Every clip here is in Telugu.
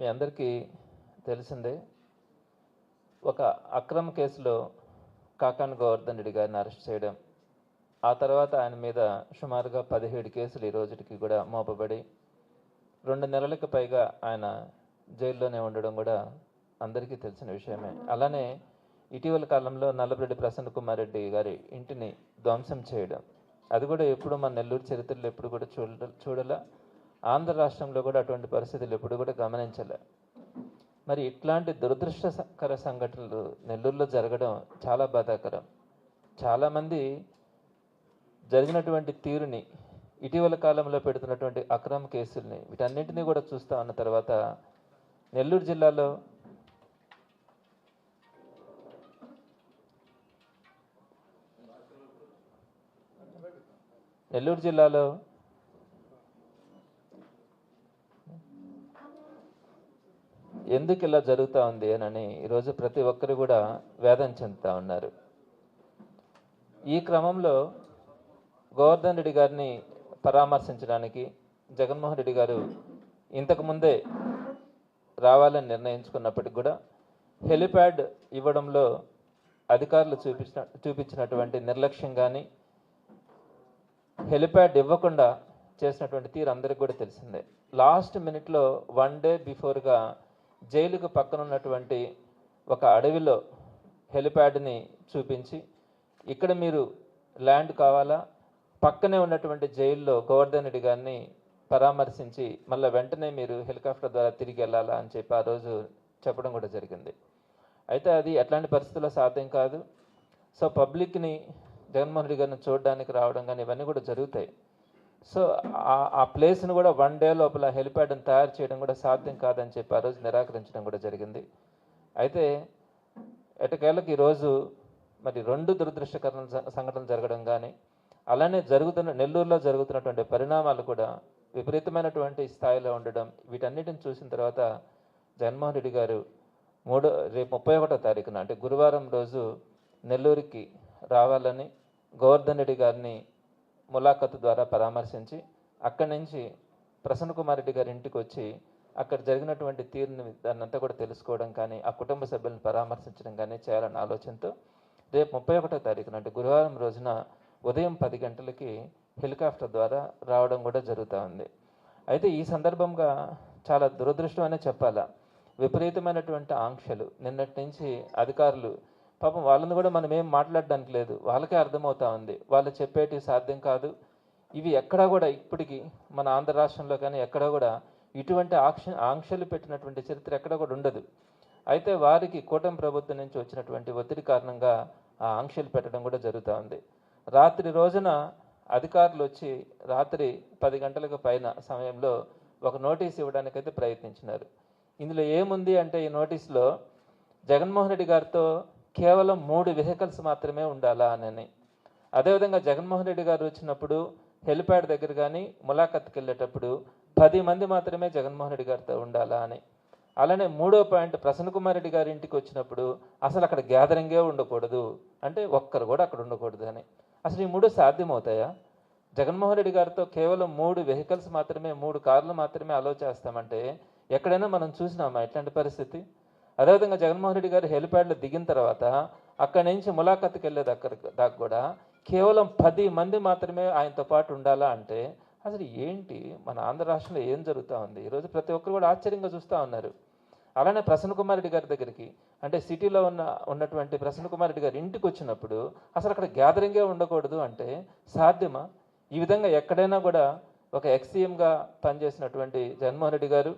మీ అందరికీ తెలిసిందే ఒక అక్రమ కేసులో కాకాన్ గోవర్ధన్ రెడ్డి గారిని అరెస్ట్ చేయడం ఆ తర్వాత ఆయన మీద సుమారుగా పదిహేడు కేసులు ఈ రోజుకి కూడా మోపబడి రెండు నెలలకు పైగా ఆయన జైల్లోనే ఉండడం కూడా అందరికీ తెలిసిన విషయమే. అలానే ఇటీవల కాలంలో నల్లబరెడ్డి ప్రసన్న కుమార్ రెడ్డి గారి ఇంటిని ధ్వంసం చేయడం అది కూడా ఎప్పుడు మన నెల్లూరు చరిత్రలో ఎప్పుడు కూడా చూడ చూడలే. ఆంధ్ర రాష్ట్రంలో కూడా అటువంటి పరిస్థితులు ఎప్పుడు కూడా గమనించలే. మరి ఇట్లాంటి దురదృష్టకర సంఘటనలు నెల్లూరులో జరగడం చాలా బాధాకరం. చాలామంది జరిగినటువంటి తీరుని ఇటీవల కాలంలో పెడుతున్నటువంటి అక్రమ కేసుల్ని వీటన్నింటినీ కూడా చూస్తా ఉన్న తర్వాత నెల్లూరు జిల్లాలో నెల్లూరు జిల్లాలో ఎందుకు ఇలా జరుగుతూ ఉంది అని ఈరోజు ప్రతి ఒక్కరు కూడా వేదన చెందుతూ ఉన్నారు. ఈ క్రమంలో గోవర్ధన్ రెడ్డి గారిని పరామర్శించడానికి జగన్మోహన్ రెడ్డి గారు ఇంతకు ముందే రావాలని నిర్ణయించుకున్నప్పటికి కూడా హెలిప్యాడ్ ఇవ్వడంలో అధికారులు చూపించిన చూపించినటువంటి నిర్లక్ష్యం కానీ హెలిప్యాడ్ ఇవ్వకుండా చేసినటువంటి తీరు అందరికి కూడా తెలిసిందే. లాస్ట్ మినిట్లో వన్ డే బిఫోర్గా జైలుకు పక్కన ఉన్నటువంటి ఒక అడవిలో హెలిప్యాడ్ని చూపించి ఇక్కడ మీరు ల్యాండ్ కావాలా? పక్కనే ఉన్నటువంటి జైల్లో గోవర్ధన్ రెడ్డి గారిని పరామర్శించి మళ్ళీ వెంటనే మీరు హెలికాప్టర్ ద్వారా తిరిగి వెళ్ళాలా అని చెప్పి ఆ రోజు చెప్పడం కూడా జరిగింది. అయితే అది ఎట్లాంటి పరిస్థితుల్లో సాధ్యం కాదు. సో పబ్లిక్ని జగన్మోహన్ రెడ్డి గారిని చూడడానికి రావడం కానీ ఇవన్నీ కూడా జరుగుతాయి. సో ఆ- ప్లేస్ని కూడా వన్ డే లోపల హెలిప్యాడ్ని తయారు చేయడం కూడా సాధ్యం కాదని చెప్పి ఆ రోజు నిరాకరించడం కూడా జరిగింది. అయితే ఎటకేళ్ళకి ఈరోజు మరి రెండు దురదృష్టకర సంఘటనలు జరగడం కానీ అలానే జరుగుతున్న నెల్లూరులో జరుగుతున్నటువంటి పరిణామాలు కూడా విపరీతమైనటువంటి స్థాయిలో ఉండడం వీటన్నిటిని చూసిన తర్వాత జగన్మోహన్ రెడ్డి గారు మూడో రేపు ముప్పై ఒకటో తారీఖున అంటే గురువారం రోజు నెల్లూరుకి రావాలని గోవర్ధన్ రెడ్డి గారిని ములాఖతు ద్వారా పరామర్శించి అక్కడి నుంచి ప్రసన్న కుమార్ రెడ్డి గారి ఇంటికి వచ్చి అక్కడ జరిగినటువంటి తీరుని దాన్నంతా కూడా తెలుసుకోవడం కానీ ఆ కుటుంబ సభ్యులను పరామర్శించడం కానీ చేయాలన్న ఆలోచనతో రేపు ముప్పై ఒకటో తారీఖున అంటే గురువారం రోజున ఉదయం పది గంటలకి హెలికాప్టర్ ద్వారా రావడం కూడా జరుగుతూ ఉంది. అయితే ఈ సందర్భంగా చాలా దురదృష్టం అనే చెప్పాలా? విపరీతమైనటువంటి ఆంక్షలు. నిన్నటి నుంచి అధికారులు పాపం వాళ్ళని కూడా మనం ఏం మాట్లాడడానికి లేదు. వాళ్ళకే అర్థమవుతా ఉంది. వాళ్ళు చెప్పేటి సాధ్యం కాదు. ఇవి ఎక్కడా కూడా ఇప్పటికీ మన ఆంధ్ర రాష్ట్రంలో కానీ ఎక్కడా కూడా ఇటువంటి ఆక్ష ఆంక్షలు పెట్టినటువంటి చరిత్ర ఎక్కడ కూడా ఉండదు. అయితే వారికి కూటమి ప్రభుత్వం నుంచి వచ్చినటువంటి ఒత్తిడి కారణంగా ఆ ఆంక్షలు పెట్టడం కూడా జరుగుతూ ఉంది. రాత్రి రోజున అధికారులు వచ్చి రాత్రి పది గంటలకు పైన సమయంలో ఒక నోటీస్ ఇవ్వడానికైతే ప్రయత్నించినారు. ఇందులో ఏముంది అంటే ఈ నోటీస్లో జగన్మోహన్ రెడ్డి గారితో కేవలం మూడు వెహికల్స్ మాత్రమే ఉండాలా అని. అదేవిధంగా జగన్మోహన్ రెడ్డి గారు వచ్చినప్పుడు హెలిప్యాడ్ దగ్గర కానీ ములాఖత్కి వెళ్ళేటప్పుడు పది మంది మాత్రమే జగన్మోహన్ రెడ్డి గారితో ఉండాలా అని. అలానే మూడో పాయింట్ ప్రసన్న కుమార్ రెడ్డి గారి ఇంటికి వచ్చినప్పుడు అసలు అక్కడ గ్యాదరింగే ఉండకూడదు. అంటే ఒక్కరు కూడా అక్కడ ఉండకూడదు అని. అసలు ఈ మూడు సాధ్యమవుతాయా? జగన్మోహన్ రెడ్డి గారితో కేవలం మూడు వెహికల్స్ మాత్రమే మూడు కార్లు మాత్రమే అలో చేస్తామంటే ఎక్కడైనా మనం చూసినామా ఇట్లాంటి పరిస్థితి? అదేవిధంగా జగన్మోహన్ రెడ్డి గారు హెలిప్యాడ్లో దిగిన తర్వాత అక్కడి నుంచి ములాఖత్కి వెళ్ళే దగ్గర దాకా కూడా కేవలం పది మంది మాత్రమే ఆయనతో పాటు ఉండాలా అంటే అసలు ఏంటి? మన ఆంధ్ర రాష్ట్రంలో ఏం జరుగుతూ ఉంది? ఈరోజు ప్రతి ఒక్కరు కూడా ఆశ్చర్యంగా చూస్తూ ఉన్నారు. అలానే ప్రసన్న కుమార్ రెడ్డి గారి దగ్గరికి అంటే సిటీలో ఉన్న ఉన్నటువంటి ప్రసన్న కుమార్ రెడ్డి గారి ఇంటికి వచ్చినప్పుడు అసలు అక్కడ గ్యాదరింగే ఉండకూడదు అంటే సాధ్యమా? ఈ విధంగా ఎక్కడైనా కూడా ఒక ఎక్సీఎంగా పనిచేసినటువంటి జగన్మోహన్ రెడ్డి గారు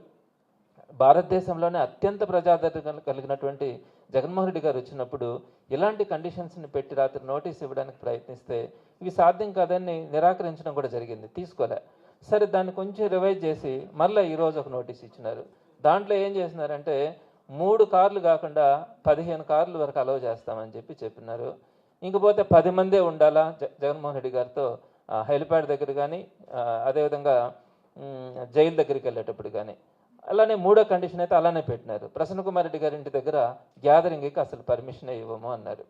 భారతదేశంలోనే అత్యంత ప్రజాదరణ కలిగినటువంటి జగన్మోహన్ రెడ్డి గారు వచ్చినప్పుడు ఇలాంటి కండిషన్స్ని పెట్టి రాత్రి నోటీస్ ఇవ్వడానికి ప్రయత్నిస్తే ఇవి సాధ్యం కాదని నిరాకరించడం కూడా జరిగింది. తీసుకోలే. సరే దాన్ని కొంచెం రివైజ్ చేసి మళ్ళీ ఈరోజు ఒక నోటీస్ ఇచ్చినారు. దాంట్లో ఏం చేసినారంటే మూడు కార్లు కాకుండా పదిహేను కార్లు వరకు అలవ్ చేస్తామని చెప్పి చెప్పినారు. ఇంకపోతే పది మందే ఉండాలా జ- జగన్మోహన్ రెడ్డి గారితో? హెలిప్యాడ్ దగ్గర కానీ అదేవిధంగా జైలు దగ్గరికి వెళ్ళేటప్పుడు కానీ అలానే మూడో కండిషన్ అయితే అలానే పెట్టినారు. ప్రసన్న కుమార్ రెడ్డి గారి ఇంటి దగ్గర గ్యాదరింగ్కి అసలు పర్మిషన్ ఇవ్వము అన్నారు.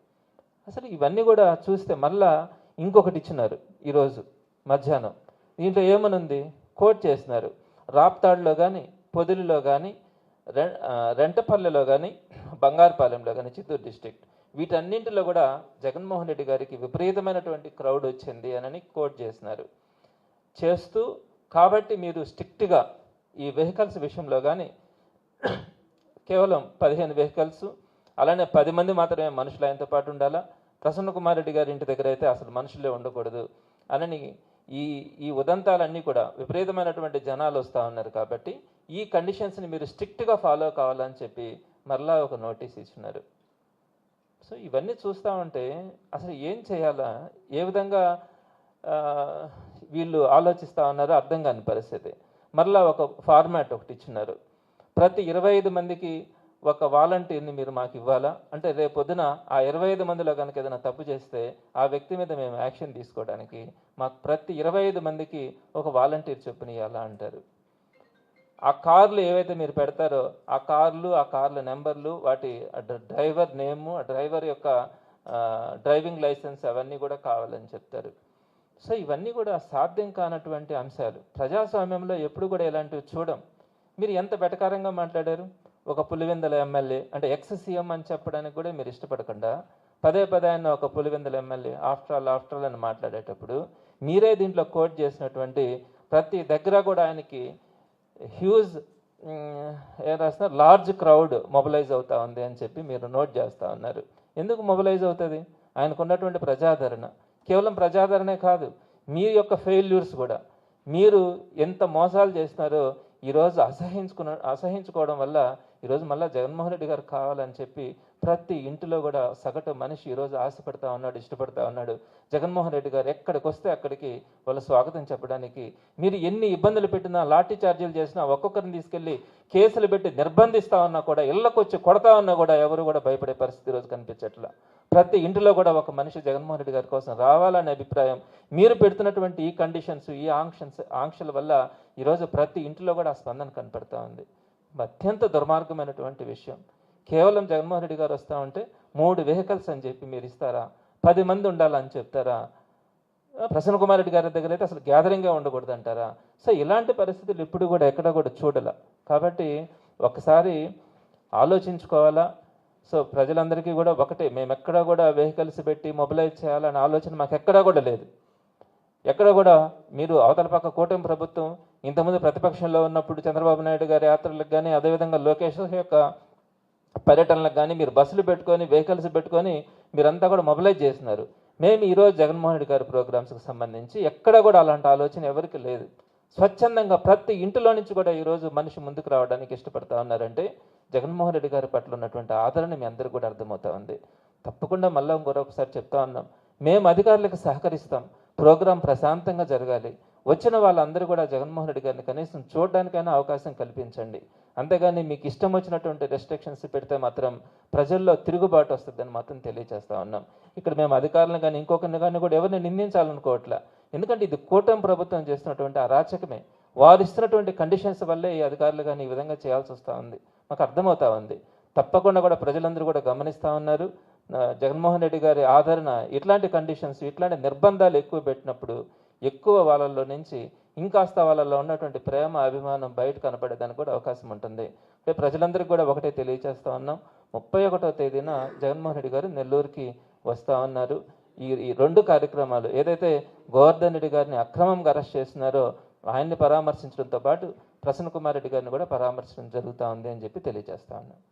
అసలు ఇవన్నీ కూడా చూస్తే మళ్ళా ఇంకొకటి ఇచ్చినారు ఈరోజు మధ్యాహ్నం. దీంట్లో ఏమనుంది? కోట్ చేసినారు. రాప్తాడులో కానీ పొదిలిలో కానీ రె రెంటపల్లెలో కానీ బంగారుపాలెంలో కానీ చిత్తూరు డిస్ట్రిక్ట్ వీటన్నింటిలో కూడా జగన్మోహన్ రెడ్డి గారికి విపరీతమైనటువంటి క్రౌడ్ వచ్చింది అని కోట్ చేసినారు. చేస్తూ కాబట్టి మీరు స్ట్రిక్ట్గా ఈ వెహికల్స్ విషయంలో కానీ కేవలం పదిహేను వెహికల్స్ అలానే పది మంది మాత్రమే మనుషులు ఆయనతో పాటు ఉండాలా? ప్రసన్న కుమార్ రెడ్డి గారి ఇంటి దగ్గర అయితే అసలు మనుషులే ఉండకూడదు. అని ఈ ఈ ఉదంతాలన్నీ కూడా విపరీతమైనటువంటి జనాలు వస్తూ ఉన్నారు కాబట్టి ఈ కండిషన్స్ని మీరు స్ట్రిక్ట్గా ఫాలో కావాలని చెప్పి మరలా ఒక నోటీస్ ఇచ్చినారు సో ఇవన్నీ చూస్తూ ఉంటే అసలు ఏం చేయాలా? ఏ విధంగా వీళ్ళు ఆలోచిస్తూ ఉన్నారో అర్థం కాని పరిస్థితి. మరలా ఒక ఫార్మాట్ ఒకటి ఇచ్చినారు. ప్రతి ఇరవై ఐదు మందికి ఒక వాలంటీర్ని మీరు మాకు ఇవ్వాలా? అంటే రేపు పొద్దున ఆ ఇరవై ఐదు మందిలో కనుక ఏదైనా తప్పు చేస్తే ఆ వ్యక్తి మీద మేము యాక్షన్ తీసుకోవడానికి మాకు ప్రతి ఇరవై ఐదు మందికి ఒక వాలంటీర్ చొప్పున అంటారు. ఆ కార్లు ఏవైతే మీరు పెడతారో ఆ కార్లు ఆ కార్ల నెంబర్లు వాటి డ్రైవర్ నేము ఆ డ్రైవర్ యొక్క డ్రైవింగ్ లైసెన్స్ అవన్నీ కూడా కావాలని చెప్తారు. సో ఇవన్నీ కూడా సాధ్యం కానటువంటి అంశాలు. ప్రజాస్వామ్యంలో ఎప్పుడు కూడా ఇలాంటివి చూడం. మీరు ఎంత బెటకారంగా మాట్లాడారు? ఒక పులివెందల ఎమ్మెల్యే అంటే ఎక్స్ సీఎం అని చెప్పడానికి కూడా మీరు ఇష్టపడకుండా పదే పదే ఆయన ఒక Pulivendula MLA after all after all అని మాట్లాడేటప్పుడు మీరే దీంట్లో కోట్ చేసినటువంటి ప్రతి దగ్గర కూడా ఆయనకి హ్యూజ్ ఏం రాస్తున్నారు? లార్జ్ క్రౌడ్ మొబిలైజ్ అవుతా ఉంది అని చెప్పి మీరు నోట్ చేస్తూ ఉన్నారు. ఎందుకు మొబిలైజ్ అవుతుంది? ఆయనకున్నటువంటి ప్రజాదరణ. కేవలం ప్రజాదరణే కాదు మీ యొక్క ఫెయిల్యూర్స్ కూడా. మీరు ఎంత మోసాలు చేస్తున్నారో ఈరోజు అసహించుకున్న అసహించుకోవడం వల్ల ఈరోజు మళ్ళీ జగన్మోహన్ రెడ్డి గారు కావాలని చెప్పి ప్రతి ఇంటిలో కూడా సగటు మనిషి ఈరోజు ఆశపడతా ఉన్నాడు ఇష్టపడతా ఉన్నాడు. జగన్మోహన్ రెడ్డి గారు ఎక్కడికి వస్తే అక్కడికి వాళ్ళ స్వాగతం చెప్పడానికి. మీరు ఎన్ని ఇబ్బందులు పెట్టినా లాఠీ చార్జీలు చేసినా ఒక్కొక్కరిని తీసుకెళ్ళి కేసులు పెట్టి నిర్బంధిస్తా ఉన్నా కూడా ఇళ్ళకు వచ్చి కొడతా ఉన్నా కూడా ఎవరు కూడా భయపడే పరిస్థితి ఈరోజు కనిపించట్లా. ప్రతి ఇంటిలో కూడా ఒక మనిషి జగన్మోహన్ రెడ్డి గారి కోసం రావాలనే అభిప్రాయం. మీరు పెడుతున్నటువంటి ఈ కండిషన్స్ ఈ ఆంక్షన్స్ ఆంక్షల వల్ల ఈరోజు ప్రతి ఇంటిలో కూడా ఆ స్పందన కనపడతా ఉంది. అత్యంత దుర్మార్గమైనటువంటి విషయం. కేవలం జగన్మోహన్ రెడ్డి గారు వస్తూ ఉంటే మూడు వెహికల్స్ అని చెప్పి మీరు ఇస్తారా? పది మంది ఉండాలని చెప్తారా? ప్రసన్న కుమార్ రెడ్డి గారి దగ్గర అయితే అసలు గ్యాదరింగ్గా ఉండకూడదు అంటారా సో ఇలాంటి పరిస్థితులు ఇప్పుడు కూడా ఎక్కడ కూడా చూడాల. కాబట్టి ఒకసారి ఆలోచించుకోవాలా? సో ప్రజలందరికీ కూడా ఒకటే. మేము ఎక్కడ కూడా వెహికల్స్ పెట్టి మొబిలైజ్ చేయాలనే ఆలోచన మాకు ఎక్కడా కూడా లేదు. ఎక్కడ కూడా మీరు అవతల పక్క కూటమి ప్రభుత్వం ఇంతకుముందు ప్రతిపక్షంలో ఉన్నప్పుడు చంద్రబాబు నాయుడు గారి యాత్రలకు కానీ అదేవిధంగా లోకేష్ యొక్క పర్యటనలకు కానీ మీరు బస్సులు పెట్టుకొని వెహికల్స్ పెట్టుకొని మీరంతా కూడా మొబిలైజ్ చేస్తున్నారు. మేము ఈరోజు జగన్మోహన్ రెడ్డి గారి ప్రోగ్రామ్స్కి సంబంధించి ఎక్కడ కూడా అలాంటి ఆలోచన ఎవరికి లేదు. స్వచ్ఛందంగా ప్రతి ఇంటిలో నుంచి కూడా ఈరోజు మనిషి ముందుకు రావడానికి ఇష్టపడతా ఉన్నారంటే జగన్మోహన్ రెడ్డి గారి పట్ల ఉన్నటువంటి ఆదరణ మీ అందరికీ కూడా అర్థమవుతా ఉంది. తప్పకుండా మళ్ళీ ఇంకొకసారి చెప్తా ఉన్నాం. మేము అధికారులకు సహకరిస్తాం. ప్రోగ్రాం ప్రశాంతంగా జరగాలి. వచ్చిన వాళ్ళందరూ కూడా జగన్మోహన్ రెడ్డి గారిని కనీసం చూడడానికైనా అవకాశం కల్పించండి. అంతేగాని మీకు ఇష్టం వచ్చినటువంటి రెస్ట్రిక్షన్స్ పెడితే మాత్రం ప్రజల్లో తిరుగుబాటు వస్తుందని మాత్రం తెలియజేస్తా ఉన్నాం. ఇక్కడ మేము అధికారులను కానీ ఇంకొకరిని కానీ కూడా ఎవరిని నిందించాలనుకోవట్లే. ఎందుకంటే ఇది కూటమి ప్రభుత్వం చేస్తున్నటువంటి అరాచకమే. వారు ఇస్తున్నటువంటి కండిషన్స్ వల్లే ఈ అధికారులు కానీ ఈ విధంగా చేయాల్సి వస్తూ ఉంది. మాకు అర్థమవుతా ఉంది. తప్పకుండా కూడా ప్రజలందరూ కూడా గమనిస్తూ ఉన్నారు. జగన్మోహన్ రెడ్డి గారి ఆదరణ ఇట్లాంటి కండిషన్స్ ఇట్లాంటి నిర్బంధాలు ఎక్కువ పెట్టినప్పుడు ఎక్కువ వాళ్ళల్లో నుంచి ఇంకాస్త వాళ్ళల్లో ఉన్నటువంటి ప్రేమ అభిమానం బయట కనపడేదానికి కూడా అవకాశం ఉంటుంది. అంటే ప్రజలందరికీ కూడా ఒకటే తెలియజేస్తా ఉన్నాం. ముప్పై ఒకటో తేదీన జగన్మోహన్ రెడ్డి గారు నెల్లూరుకి వస్తా ఉన్నారు. ఈ ఈ రెండు కార్యక్రమాలు ఏదైతే గోవర్ధన్ రెడ్డి గారిని అక్రమంగా అరెస్ట్ చేస్తున్నారో ఆయన్ని పరామర్శించడంతో పాటు ప్రసన్న కుమార్ రెడ్డి గారిని కూడా పరామర్శించడం జరుగుతూ ఉంది అని చెప్పి తెలియజేస్తా ఉన్నాను